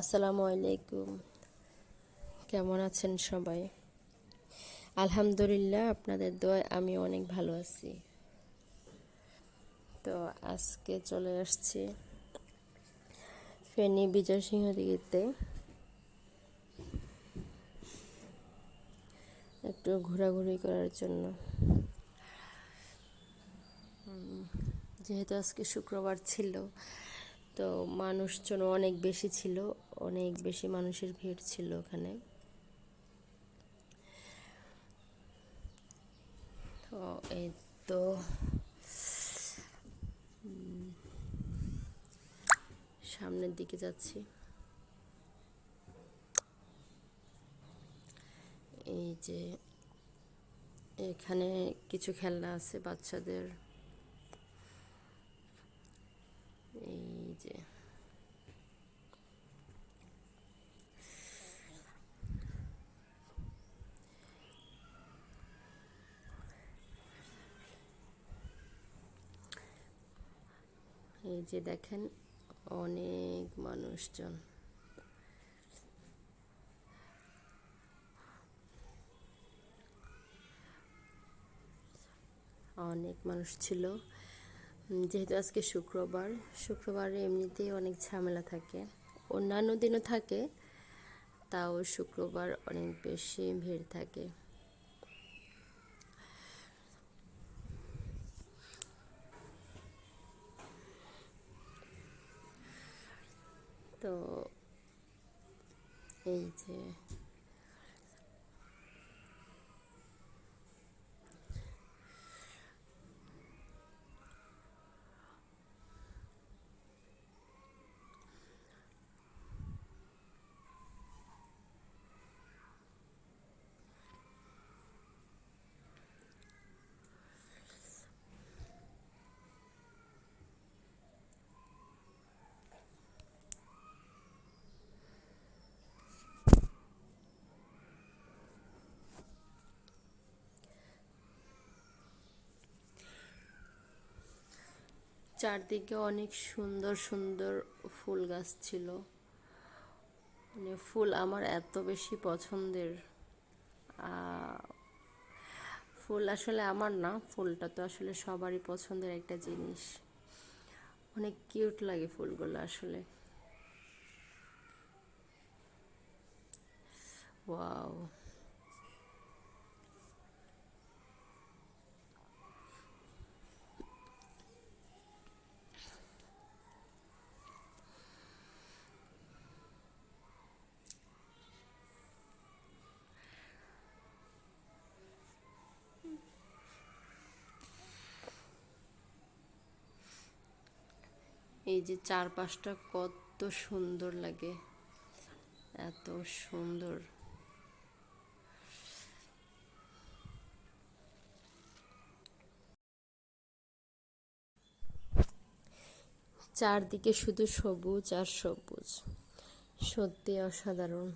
আসসালামু আলাইকুম। কেমন আছেন সবাই? আলহামদুলিল্লাহ, আপনাদের দোয়ায় আমি অনেক ভালো আছি। তো আজকে চলে আসছি ফেনী বিজয় সিংহ দিঘিতে। একটু ঘোরাঘুরি করার জন্য। যেহেতু আজকে শুক্রবার ছিল, তো মানুষজন অনেক বেশি ছিল অনেক বেশি মানুষের ভিড় ছিল ওখানে। তো এই তো সামনের দিকে যাচ্ছি। এই যে এখানে কিছু খেলনা আছে বাচ্চাদের। এই যে এই যে দেখেন অনেক মানুষজন। অনেক মানুষ ছিল। যেহেতু আজকে শুক্রবার, শুক্রবারে এমনিতেই অনেক ঝামেলা থাকে। অন্যান্য দিনও থাকে, তাও শুক্রবার অনেক বেশি ভিড় থাকে। তো এই যে চারদিকে অনেক সুন্দর সুন্দর ফুল গাছ ছিল। মানে ফুল আমার এত বেশি পছন্দের। ফুল আসলে আমার না, ফুলটা তো আসলে সবারই পছন্দের একটা জিনিস। অনেক কিউট লাগে ফুলগুলো আসলে। ওয়াও। এই যে চারপাশটা কত সুন্দর লাগে, এত সুন্দর। চারদিকে শুধু সবুজ আর সবুজ সত্যি অসাধারণ।